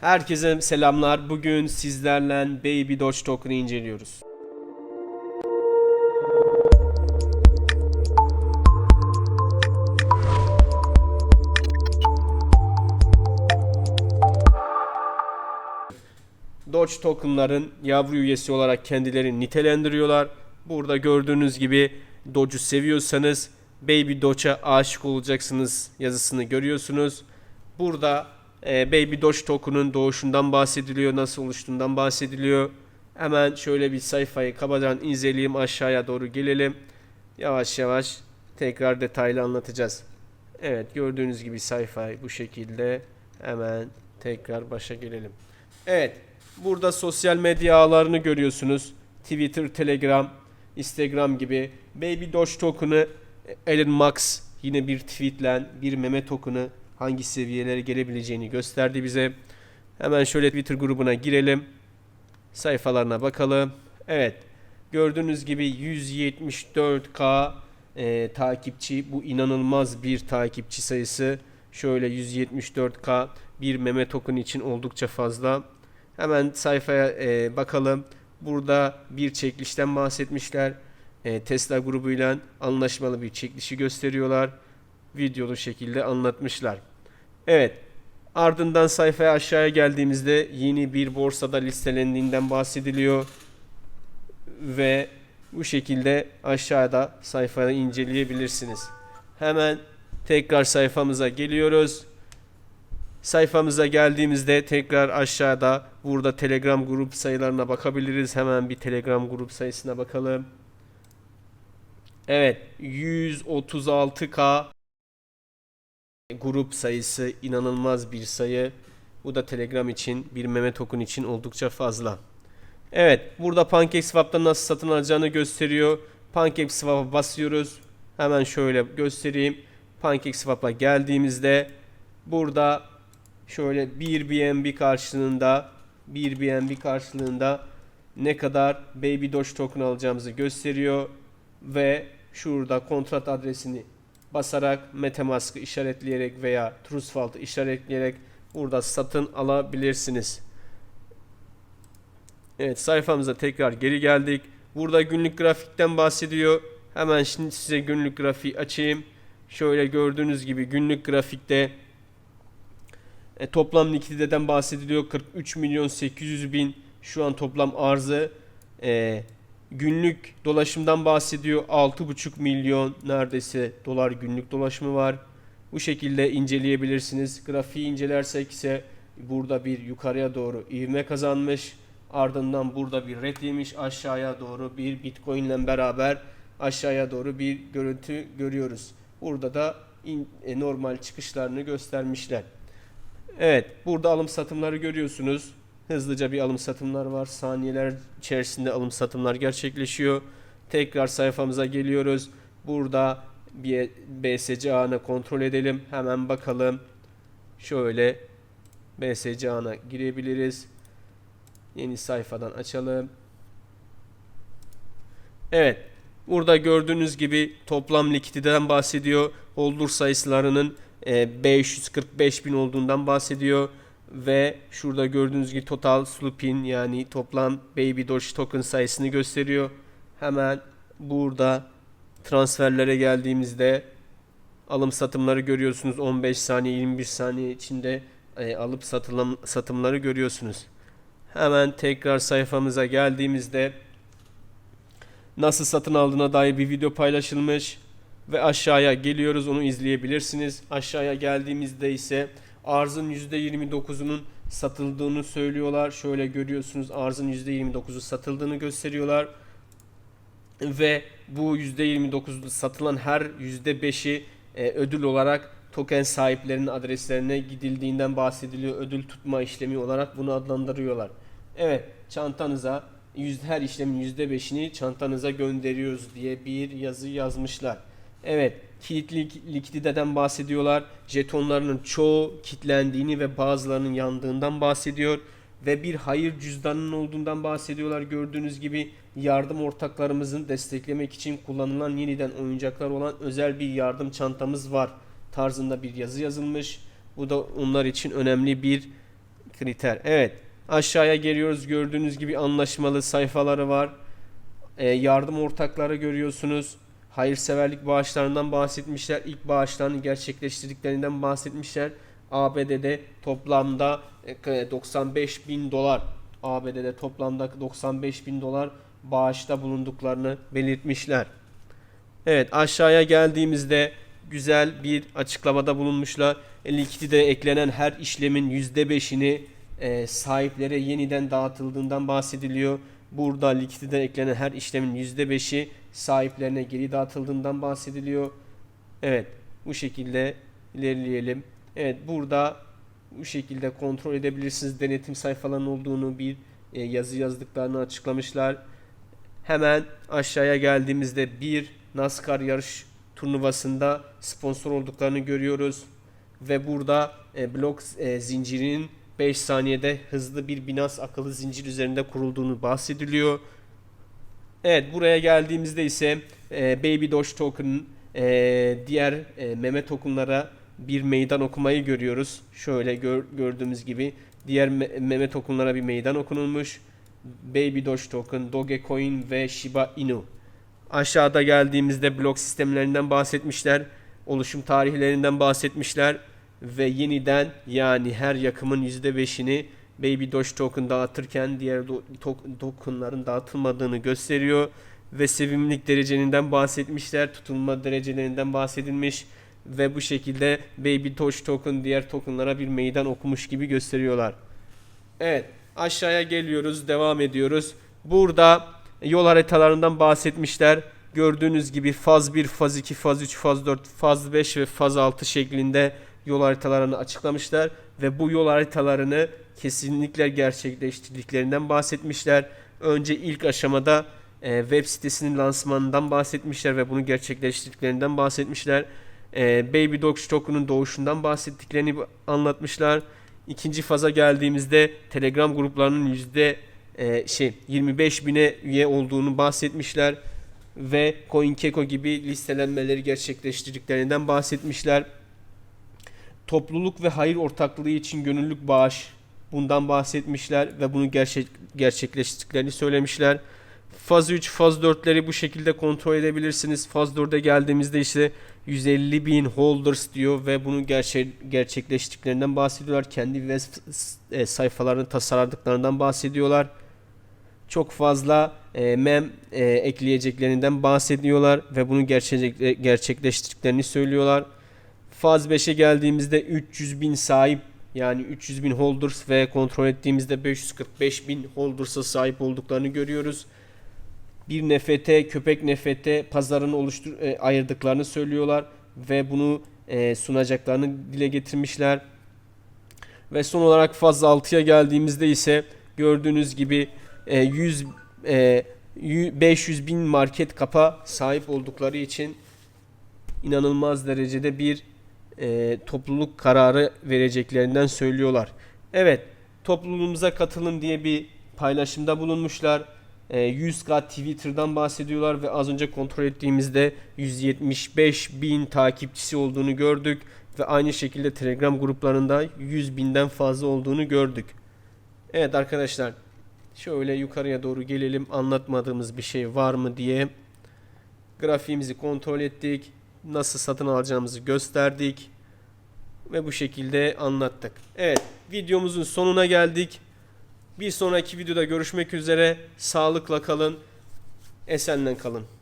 Herkese selamlar. Bugün sizlerle Baby Doge Token'ı inceliyoruz. Doge tokenların yavru üyesi olarak kendilerini nitelendiriyorlar. Burada gördüğünüz gibi Doge'u seviyorsanız Baby Doge'a aşık olacaksınız yazısını görüyorsunuz. Burada e, Baby Doge token'un doğuşundan bahsediliyor, nasıl oluştuğundan bahsediliyor. Hemen şöyle bir sayfayı kabadan izleyelim, aşağıya doğru gelelim. Yavaş yavaş tekrar detaylı anlatacağız. Evet gördüğünüz gibi sayfayı bu şekilde hemen tekrar başa gelelim. Evet burada sosyal medya ağlarını görüyorsunuz. Twitter, Telegram, Instagram gibi. Baby Doge token'ı Elon Musk yine bir tweetle bir meme token'ı hangi seviyelere gelebileceğini gösterdi bize. Hemen şöyle Twitter grubuna girelim. Sayfalarına bakalım. Evet. Gördüğünüz gibi 174k e, takipçi. Bu inanılmaz bir takipçi sayısı. Şöyle 174k bir meme token için oldukça fazla. Hemen sayfaya e, bakalım. Burada bir çekilişten bahsetmişler. E, Tesla grubuyla anlaşmalı bir çekilişi gösteriyorlar. Videolu şekilde anlatmışlar. Evet. Ardından sayfaya aşağıya geldiğimizde yeni bir borsada listelendiğinden bahsediliyor. Ve bu şekilde aşağıda sayfayı inceleyebilirsiniz. Hemen tekrar sayfamıza geliyoruz. Sayfamıza geldiğimizde tekrar aşağıda burada Telegram grup sayılarına bakabiliriz. Hemen bir Telegram grup sayısına bakalım. Evet 136k grup sayısı inanılmaz bir sayı. Bu da Telegram için bir meme token için oldukça fazla. Evet burada PancakeSwap'ta nasıl satın alacağını gösteriyor. PancakeSwap'a basıyoruz. Hemen şöyle göstereyim. PancakeSwap'a geldiğimizde burada şöyle 1 BNB karşılığında 1 BNB karşılığında ne kadar Baby Doge token alacağımızı gösteriyor ve şurada kontrat adresini basarak MetaMask'ı işaretleyerek veya Trustwallet'ı işaretleyerek burada satın alabilirsiniz. Evet sayfamıza tekrar geri geldik. Burada günlük grafikten bahsediyor. Hemen şimdi size günlük grafiği açayım. Şöyle gördüğünüz gibi günlük grafikte e, toplam likiditeden bahsediliyor. 43 milyon 800 bin şu an toplam arzı. E, günlük dolaşımdan bahsediyor. 6,5 milyon neredeyse dolar günlük dolaşımı var. Bu şekilde inceleyebilirsiniz. Grafiği incelersek ise burada bir yukarıya doğru ivme kazanmış. Ardından burada bir red yemiş aşağıya doğru bir bitcoin ile beraber aşağıya doğru bir görüntü görüyoruz. Burada da in, e, normal çıkışlarını göstermişler. Evet burada alım satımları görüyorsunuz. Hızlıca bir alım satımlar var. Saniyeler içerisinde alım satımlar gerçekleşiyor. Tekrar sayfamıza geliyoruz. Burada bir BSC ağını kontrol edelim. Hemen bakalım. Şöyle BSC ağına girebiliriz. Yeni sayfadan açalım. Evet. Burada gördüğünüz gibi toplam likiditeden bahsediyor. Holder sayılarının e, 545 bin olduğundan bahsediyor. Ve şurada gördüğünüz gibi total slupin yani toplam Baby Doge token sayısını gösteriyor. Hemen burada transferlere geldiğimizde alım satımları görüyorsunuz. 15 saniye 21 saniye içinde e, alıp satılan satımları görüyorsunuz. Hemen tekrar sayfamıza geldiğimizde nasıl satın aldığına dair bir video paylaşılmış ve aşağıya geliyoruz onu izleyebilirsiniz. Aşağıya geldiğimizde ise arzın %29'unun satıldığını söylüyorlar. Şöyle görüyorsunuz arzın %29'u satıldığını gösteriyorlar. Ve bu %29'u satılan her %5'i e, ödül olarak token sahiplerinin adreslerine gidildiğinden bahsediliyor. Ödül tutma işlemi olarak bunu adlandırıyorlar. Evet çantanıza her işlemin %5'ini çantanıza gönderiyoruz diye bir yazı yazmışlar. Evet kilitli likiditeden bahsediyorlar. Jetonlarının çoğu kilitlendiğini ve bazılarının yandığından bahsediyor. Ve bir hayır cüzdanının olduğundan bahsediyorlar. Gördüğünüz gibi yardım ortaklarımızın desteklemek için kullanılan yeniden oyuncaklar olan özel bir yardım çantamız var tarzında bir yazı yazılmış. Bu da onlar için önemli bir kriter. Evet. Aşağıya geliyoruz. Gördüğünüz gibi anlaşmalı sayfaları var. E, yardım ortakları görüyorsunuz. Hayırseverlik bağışlarından bahsetmişler. İlk bağışlarını gerçekleştirdiklerinden bahsetmişler. ABD'de toplamda e, 95 bin dolar ABD'de toplamda 95 bin dolar bağışta bulunduklarını belirtmişler. Evet aşağıya geldiğimizde güzel bir açıklamada bulunmuşlar. Liquid'e eklenen her işlemin %5'ini e, sahiplere yeniden dağıtıldığından bahsediliyor. Burada Liquid'e eklenen her işlemin %5'i sahiplerine geri dağıtıldığından bahsediliyor. Evet bu şekilde ilerleyelim. Evet burada bu şekilde kontrol edebilirsiniz. Denetim sayfalarının olduğunu bir e, yazı yazdıklarını açıklamışlar. Hemen aşağıya geldiğimizde bir NASCAR yarış turnuvasında sponsor olduklarını görüyoruz. Ve burada e, blok e, zincirinin 5 saniyede hızlı bir binas akıllı zincir üzerinde kurulduğunu bahsediliyor. Evet buraya geldiğimizde ise e, Baby Doge Token'ın e, diğer e, meme tokenlara bir meydan okumayı görüyoruz. Şöyle gör, gördüğümüz gibi diğer me- meme tokenlara bir meydan okunulmuş. Baby Doge Token, Dogecoin ve Shiba Inu. Aşağıda geldiğimizde blok sistemlerinden bahsetmişler. Oluşum tarihlerinden bahsetmişler. Ve yeniden yani her yakımın %5'ini Baby Doge Token dağıtırken diğer do- to- tokenların dağıtılmadığını gösteriyor. Ve sevimlilik dereceninden bahsetmişler. Tutulma derecelerinden bahsedilmiş. Ve bu şekilde Baby Doge Token diğer tokenlara bir meydan okumuş gibi gösteriyorlar. Evet aşağıya geliyoruz devam ediyoruz. Burada yol haritalarından bahsetmişler. Gördüğünüz gibi faz 1, faz 2, faz 3, faz 4, faz 5 ve faz 6 şeklinde yol haritalarını açıklamışlar. Ve bu yol haritalarını kesinlikle gerçekleştirdiklerinden bahsetmişler. Önce ilk aşamada e, web sitesinin lansmanından bahsetmişler ve bunu gerçekleştirdiklerinden bahsetmişler. E, Baby Doge Token'un doğuşundan bahsettiklerini anlatmışlar. İkinci faza geldiğimizde Telegram gruplarının yüzde e, şey 25 bine üye olduğunu bahsetmişler ve CoinGecko gibi listelenmeleri gerçekleştirdiklerinden bahsetmişler. Topluluk ve hayır ortaklığı için gönüllülük bağış bundan bahsetmişler ve bunu gerçek gerçekleştirdiklerini söylemişler. Faz 3, faz 4'leri bu şekilde kontrol edebilirsiniz. Faz 4'e geldiğimizde ise 150 bin holders diyor ve bunu gerçek, gerçekleştiklerinden bahsediyorlar. Kendi web e, sayfalarını tasarladıklarından bahsediyorlar. Çok fazla e, mem e, ekleyeceklerinden bahsediyorlar ve bunu gerçek, gerçekleştirdiklerini söylüyorlar. Faz 5'e geldiğimizde 300 bin sahip yani 300 bin holders ve kontrol ettiğimizde 545 bin holders'a sahip olduklarını görüyoruz bir NFT, köpek NFT pazarını oluştur e, ayırdıklarını söylüyorlar ve bunu e, sunacaklarını dile getirmişler. Ve son olarak faz 6'ya geldiğimizde ise gördüğünüz gibi e, 100 e, 500 bin market kapa sahip oldukları için inanılmaz derecede bir e, topluluk kararı vereceklerinden söylüyorlar. Evet, topluluğumuza katılın diye bir paylaşımda bulunmuşlar. E, 100k Twitter'dan bahsediyorlar ve az önce kontrol ettiğimizde 175 bin takipçisi olduğunu gördük ve aynı şekilde Telegram gruplarında 100 binden fazla olduğunu gördük. Evet arkadaşlar şöyle yukarıya doğru gelelim anlatmadığımız bir şey var mı diye grafiğimizi kontrol ettik nasıl satın alacağımızı gösterdik ve bu şekilde anlattık. Evet videomuzun sonuna geldik. Bir sonraki videoda görüşmek üzere. Sağlıkla kalın. Esenle kalın.